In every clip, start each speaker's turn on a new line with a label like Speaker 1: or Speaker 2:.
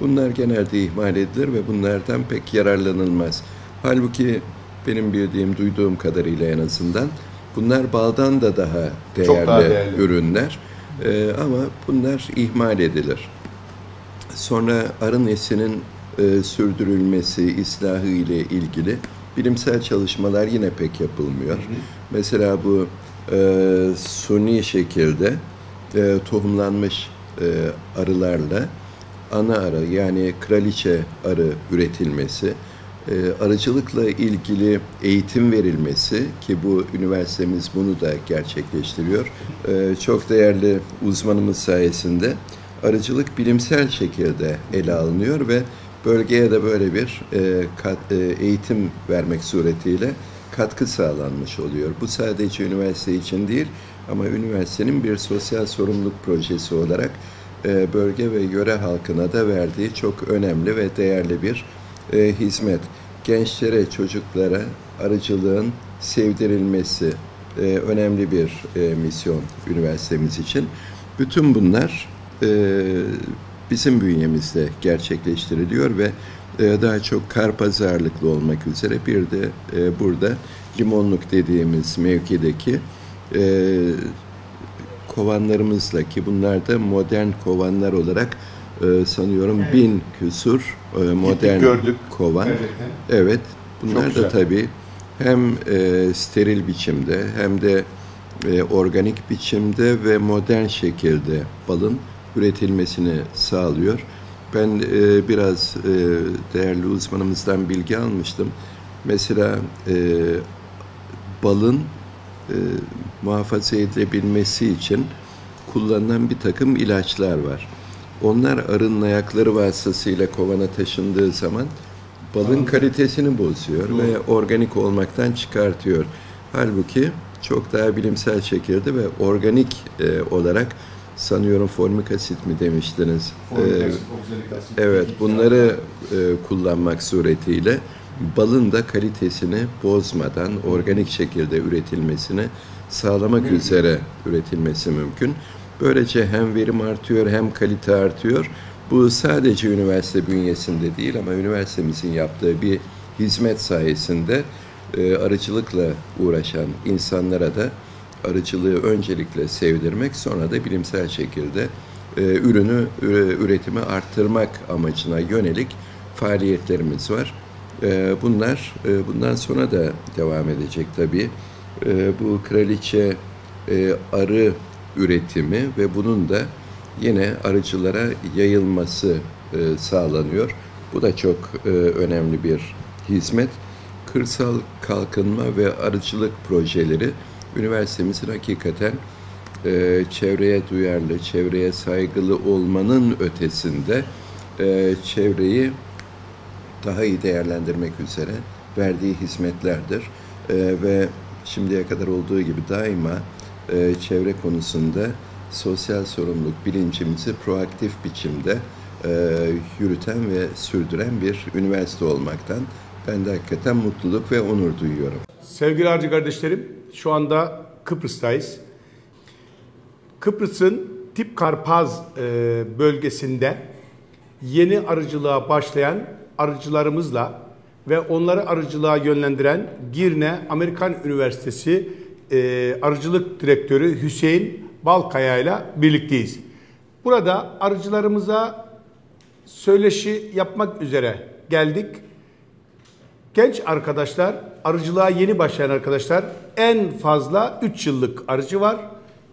Speaker 1: Bunlar genelde ihmal edilir ve bunlardan pek yararlanılmaz. Halbuki benim bildiğim, duyduğum kadarıyla en azından bunlar baldan da daha değerli,
Speaker 2: Çok daha değerli.
Speaker 1: ürünler. Ee, ama bunlar ihmal edilir. Sonra arı neslinin e, sürdürülmesi, islahı ile ilgili bilimsel çalışmalar yine pek yapılmıyor. Mesela bu e, suni şekilde e, tohumlanmış e, arılarla ana arı yani kraliçe arı üretilmesi, e, arıcılıkla ilgili eğitim verilmesi ki bu üniversitemiz bunu da gerçekleştiriyor. E, çok değerli uzmanımız sayesinde arıcılık bilimsel şekilde ele alınıyor ve bölgeye de böyle bir e, eğitim vermek suretiyle katkı sağlanmış oluyor. Bu sadece üniversite için değil ama üniversitenin bir sosyal sorumluluk projesi olarak e, bölge ve yöre halkına da verdiği çok önemli ve değerli bir e, hizmet. Gençlere, çocuklara arıcılığın sevdirilmesi e, önemli bir misyon üniversitemiz için. Bütün bunlar bizim bünyemizde gerçekleştiriliyor ve daha çok karpazarlıklı olmak üzere bir de burada limonluk dediğimiz mevkideki kovanlarımızla ki bunlar da modern kovanlar olarak e, sanıyorum bin küsur e, modern
Speaker 2: gördük.
Speaker 1: kovan.
Speaker 2: Gerçekten.
Speaker 1: Evet. Bunlar
Speaker 2: Çok güzel.
Speaker 1: da tabii hem e, steril biçimde hem de e, organik biçimde ve modern şekilde balın üretilmesini sağlıyor. Ben e, biraz e, değerli uzmanımızdan bilgi almıştım. Mesela e, balın e, muhafaza edilebilmesi için kullanılan bir takım ilaçlar var. Onlar arının ayakları vasıtasıyla kovana taşındığı zaman balın kalitesini bozuyor ve organik olmaktan çıkartıyor. Halbuki çok daha bilimsel şekilde ve organik e, olarak sanıyorum formik asit mi demiştiniz?
Speaker 2: Formik
Speaker 1: E,
Speaker 2: asit, asit.
Speaker 1: Evet, bunları e, kullanmak suretiyle balın da kalitesini bozmadan organik şekilde üretilmesini sağlamak üzere üretilmesi mümkün. Böylece hem verim artıyor hem kalite artıyor. Bu sadece üniversite bünyesinde değil ama üniversitemizin yaptığı bir hizmet sayesinde e, arıcılıkla uğraşan insanlara da arıcılığı öncelikle sevdirmek sonra da bilimsel şekilde e, ürünü üre- üretimi arttırmak amacına yönelik faaliyetlerimiz var. E, bunlar e, bundan sonra da devam edecek tabii. E, bu kraliçe e, arı üretimi ve bunun da yine arıcılara yayılması e, sağlanıyor. Bu da çok e, önemli bir hizmet. Kırsal kalkınma ve arıcılık projeleri üniversitemizin hakikaten çevreye duyarlı, çevreye saygılı olmanın ötesinde çevreyi daha iyi değerlendirmek üzere verdiği hizmetlerdir. Ve şimdiye kadar olduğu gibi daima e, çevre konusunda sosyal sorumluluk bilincimizi proaktif biçimde e, yürüten ve sürdüren bir üniversite olmaktan ben de hakikaten mutluluk ve onur duyuyorum.
Speaker 2: Sevgili harcı kardeşlerim, şu anda Kıbrıs'tayız. Kıbrıs'ın Tip Karpaz e, bölgesinde yeni arıcılığa başlayan arıcılarımızla ve onları arıcılığa yönlendiren Girne Amerikan Üniversitesi e, Arıcılık Direktörü Hüseyin Balkaya ile birlikteyiz. Burada arıcılarımıza söyleşi yapmak üzere geldik. Genç arkadaşlar, arıcılığa yeni başlayan arkadaşlar en fazla 3 yıllık arıcı var.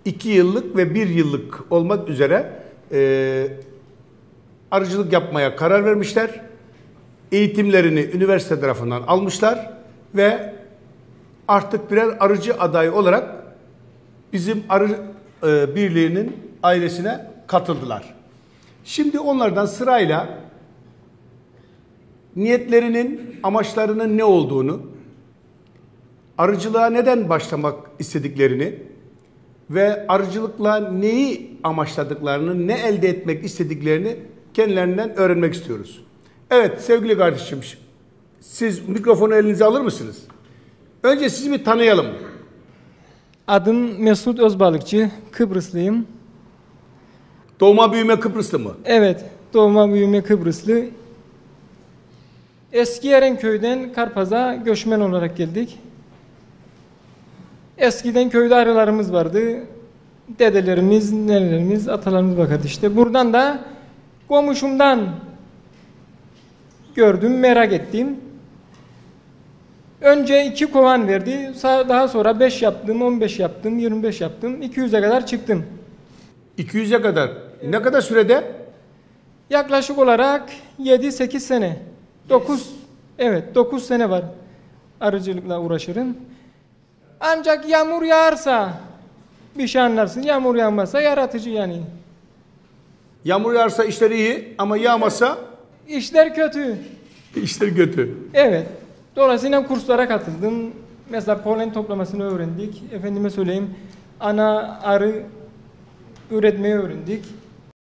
Speaker 2: 2 yıllık ve 1 yıllık olmak üzere e, arıcılık yapmaya karar vermişler. Eğitimlerini üniversite tarafından almışlar ve artık birer arıcı adayı olarak bizim arı e, birliğinin ailesine katıldılar. Şimdi onlardan sırayla niyetlerinin, amaçlarının ne olduğunu, arıcılığa neden başlamak istediklerini ve arıcılıkla neyi amaçladıklarını, ne elde etmek istediklerini kendilerinden öğrenmek istiyoruz. Evet sevgili kardeşim, siz mikrofonu elinize alır mısınız? Önce sizi bir tanıyalım.
Speaker 3: Adım Mesut Özbalıkçı, Kıbrıslıyım.
Speaker 2: Doğma büyüme Kıbrıslı mı?
Speaker 3: Evet, Doğma büyüme Kıbrıslı. Eski Erenköy'den Karpaz'a göçmen olarak geldik. Eskiden köyde arılarımız vardı. Dedelerimiz, nenelerimiz, atalarımız bakardı işte. Buradan da komşumdan gördüm, merak ettim. Önce iki kovan verdi. Daha sonra 5 yaptım, 15 yaptım, 25 yaptım. 200'e kadar çıktım.
Speaker 2: 200'e kadar. Ne kadar sürede?
Speaker 3: Yaklaşık olarak 7-8 sene. 9 evet 9 sene var. Arıcılıkla uğraşırım. Ancak yağmur yağarsa bir şey anlarsın. Yağmur yağmazsa yaratıcı yani.
Speaker 2: Yağmur yağarsa işleri iyi ama yağmasa
Speaker 3: İşler kötü.
Speaker 2: işleri kötü.
Speaker 3: Evet. Dolayısıyla kurslara katıldım. Mesela polen toplamasını öğrendik. Efendime söyleyeyim ana arı üretmeyi öğrendik.